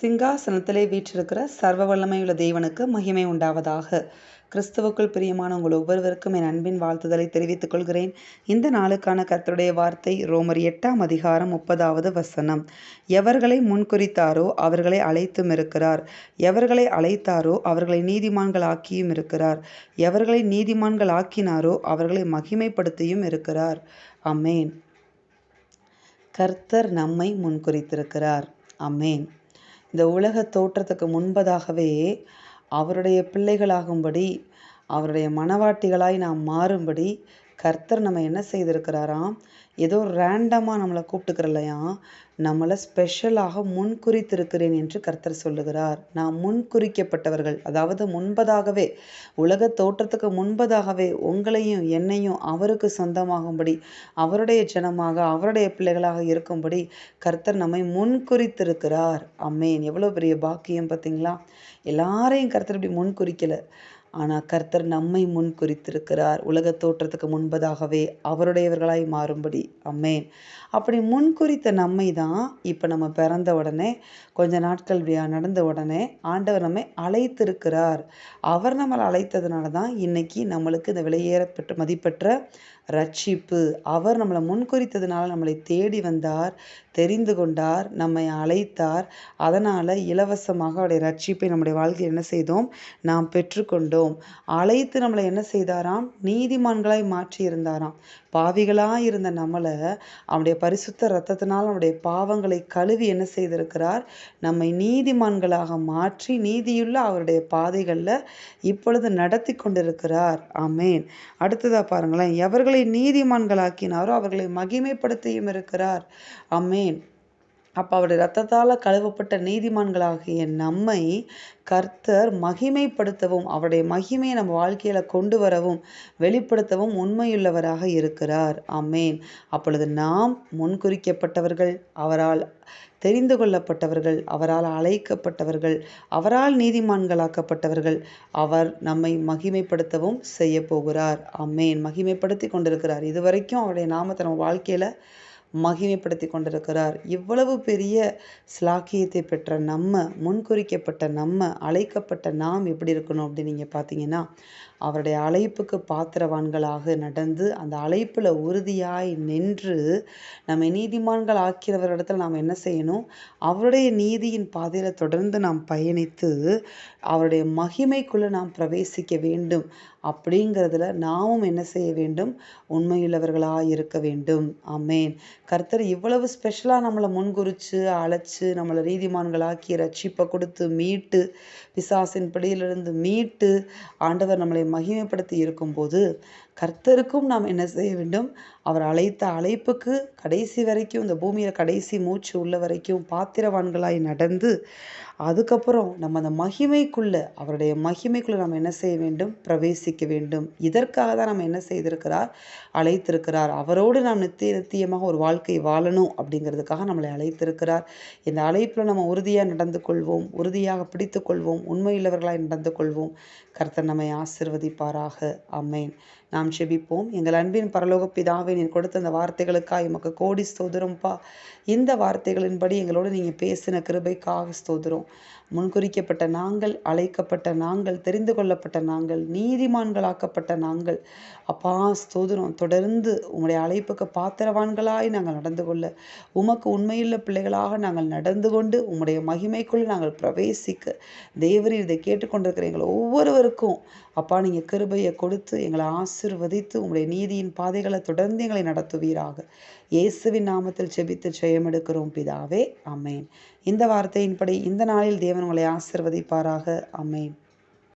சிங்காசனத்திலே வீற்றிருக்கிற சர்வ வல்லமையுள்ள தேவனுக்கு மகிமை உண்டாவதாக. கிறிஸ்துவுக்குள் பிரியமான உங்கள் ஒவ்வொருவருக்கும் என் அன்பின் வாழ்த்துதலை தெரிவித்துக் கொள்கிறேன். இந்த நாளுக்கான கர்த்தருடைய வார்த்தை ரோமர் எட்டாம் அதிகாரம் முப்பதாவது வசனம். எவர்களை முன்குறித்தாரோ அவர்களை அழைத்தும் இருக்கிறார். எவர்களை அழைத்தாரோ அவர்களை நீதிமான்கள் ஆக்கியும் இருக்கிறார். எவர்களை நீதிமான்கள் ஆக்கினாரோ அவர்களை மகிமைப்படுத்தியும் இருக்கிறார். அம்மேன் கர்த்தர் நம்மை முன்குறித்திருக்கிறார். அம்மேன் இந்த உலக தோற்றத்துக்கு முன்பதாகவே அவருடைய பிள்ளைகளாகும்படி அவருடைய மனவாட்டிகளாய் நாம் மாறும்படி கர்த்தர் நம்ம என்ன செய்திருக்கிறாராம்? ஏதோ ரேண்டமாக நம்மளை கூப்பிட்டுக்கிறலையா நம்மளை ஸ்பெஷலாக முன்குறித்திருக்கிறேன் என்று கர்த்தர் சொல்லுகிறார். நான் முன்குறிக்கப்பட்டவர்கள் அதாவது முன்பதாகவே உலக தோற்றத்துக்கு முன்பதாகவே உங்களையும் என்னையும் அவருக்கு சொந்தமாகும்படி அவருடைய ஜனமாக அவருடைய பிள்ளைகளாக இருக்கும்படி கர்த்தர் நம்மை முன்குறித்திருக்கிறார். அம்மேன் எவ்வளோ பெரிய பாக்கியம் பார்த்தீங்களா? எல்லாரையும் கர்த்தர் இப்படி முன்குறிக்கலை. ஆனால் கர்த்தர் நம்மை முன் குறித்திருக்கிறார். உலக தோற்றத்துக்கு முன்பதாகவே அவருடையவர்களாய் மாறும்படி. அம்மேன் அப்படி முன் குறித்த நம்மை தான் இப்போ நம்ம பிறந்த உடனே கொஞ்ச நாட்கள் நடந்த உடனே ஆண்டவர் நம்மை அழைத்திருக்கிறார். அவர் நம்மளை அழைத்ததுனால தான் இன்னைக்கு நம்மளுக்கு இந்த விலையேறப்பெற்ற மதிப்பெற்ற ரட்சிப்பு. அவர் நம்மளை முன்குறித்ததுனால நம்மளை தேடி வந்தார் தெரிந்து கொண்டார் நம்மை அழைத்தார். அதனால் இலவசமாக அவருடைய ரட்சிப்பை நம்முடைய வாழ்க்கையில் என்ன செய்தோம்? நாம் பெற்றுக்கொண்டோம். அழைத்து நம்மளை என்ன செய்தாராம்? நீதிமான்களாய் மாற்றி இருந்தாராம். பாவிகளாக இருந்த நம்மளை அவனுடைய பரிசுத்த ரத்தத்தினால் நம்முடைய பாவங்களை கழுவி என்ன செய்திருக்கிறார்? நம்மை நீதிமான்களாக மாற்றி நீதியுள்ள அவருடைய பாதைகளில் இப்பொழுது நடத்தி கொண்டிருக்கிறார். ஆமேன். அடுத்ததாக பாருங்களேன். எவர்களை நீதிமான்களாக்கினாரோ அவர்களை மகிமைப்படுத்தியும் இருக்கிறார். அம்மேன் அப்போ அவருடைய ரத்தத்தால் கழுவப்பட்ட நீதிமான்களாகிய நம்மை கர்த்தர் மகிமைப்படுத்தவும் அவருடைய மகிமையை நம்ம வாழ்க்கையில் கொண்டு வரவும் வெளிப்படுத்தவும் உண்மையுள்ளவராக இருக்கிறார். அம்மேன் அப்பொழுது நாம் முன்குறிக்கப்பட்டவர்கள் அவரால் தெரிந்து கொள்ளப்பட்டவர்கள் அவரால் அழைக்கப்பட்டவர்கள் அவரால் நீதிமான்களாக்கப்பட்டவர்கள் அவர் நம்மை மகிமைப்படுத்தவும் செய்ய போகிறார் அம்மேன் மகிமைப்படுத்தி கொண்டிருக்கிறார். இதுவரைக்கும் அவருடைய நாமத்தை நம்ம வாழ்க்கையில் மகிமைப்படுத்தி கொண்டிருக்கிறார். இவ்வளவு பெரிய ஸ்லாக்கியத்தை பெற்ற நம்ம முன்குறிக்கப்பட்ட நம்ம அழைக்கப்பட்ட நாம் எப்படி இருக்கணும் அப்படின்னு நீங்கள் பார்த்தீங்கன்னா அவருடைய அழைப்புக்கு பாத்திரவான்களாக நடந்து அந்த அழைப்பில் உறுதியாய் நின்று நம்ம நீதிமான்கள் ஆக்கிறவரிடத்தில் நாம் என்ன செய்யணும்? அவருடைய நீதியின் பாதையில் தொடர்ந்து நாம் பயணித்து அவருடைய மகிமைக்குள்ளே நாம் பிரவேசிக்க வேண்டும் அப்படிங்கிறதுல நாமும் என்ன செய்ய வேண்டும்? உண்மையுள்ளவர்களாக இருக்க வேண்டும். அமேன் கர்த்தர் இவ்வளவு ஸ்பெஷலாக நம்மளை முன்குறித்து அழைச்சி நம்மளை நீதிமான்களாக்கி ரட்சிப்பை கொடுத்து மீட்டு பிசாசின் பிடியிலிருந்து மீட்டு ஆண்டவர் நம்மளை மகிமைப்படுத்தி இருக்கும்போது கர்த்தருக்கும் நாம் என்ன செய்ய வேண்டும்? அவர் அழைத்த அழைப்புக்கு கடைசி வரைக்கும் இந்த பூமியில் கடைசி மூச்சு உள்ள வரைக்கும் பாத்திரவான்களாய் நடந்து அதுக்கப்புறம் நம்ம அந்த மகிமைக்குள்ளே அவருடைய மகிமைக்குள்ளே நம்ம என்ன செய்ய வேண்டும்? பிரவேசிக்க வேண்டும். இதற்காக தான் நம்ம என்ன செய்திருக்கிறார்? அழைத்திருக்கிறார். அவரோடு நாம் நித்திய நித்தியமாக ஒரு வாழ்க்கை வாழணும் அப்படிங்கிறதுக்காக நம்மளை அழைத்திருக்கிறார். இந்த அழைப்பில் நம்ம உறுதியாக நடந்து கொள்வோம் உறுதியாக பிடித்து கொள்வோம் உண்மையுள்ளவர்களாய் நடந்து கொள்வோம். கர்த்தர் நம்மை ஆசிர்வதிப்பாராக. அம்மேன் நாம் செபிப்போம். எங்கள் அன்பின் பரலோக பிதாவை நீ கொடுத்த அந்த வார்த்தைகளுக்காக எமக்கு கோடி ஸ்தோதிரம்ப்பா இந்த வார்த்தைகளின்படி எங்களோடு நீங்கள் பேசின கிருபைக்காக ஸ்தோதிரம் முன்குறிக்கப்பட்ட நாங்கள் அழைக்கப்பட்ட நாங்கள் தெரிந்து கொள்ளப்பட்ட நாங்கள் நீதிமான்களாக்கப்பட்ட நாங்கள். அப்பா ஸ்தோதரம் தொடர்ந்து உங்களுடைய அழைப்புக்கு பாத்திரவான்களாய் நாங்கள் நடந்து கொள்ள. உமக்கு உண்மையுள்ள பிள்ளைகளாக நாங்கள் நடந்து கொண்டு உம்முடைய மகிமைக்குள் நாங்கள் பிரவேசிக்க. தேவரீர் இதை கேட்டுக்கொண்டிருக்கிற எங்கள் ஒவ்வொருவருக்கும் அப்பா நீங்கள் கிருபையை கொடுத்து எங்களை ஆசை ஆசிர்வதித்து உங்களுடைய நீதியின் பாதைகளை தொடர்ந்து எங்களை நடத்துவீராக. இயேசுவின் நாமத்தில் செபித்து ஜெயமெடுக்கிறோம் பிதாவே. அமேன் இந்த வார்த்தையின்படி இந்த நாளில் தேவன் உங்களை ஆசிர்வதிப்பாராக. அமேன்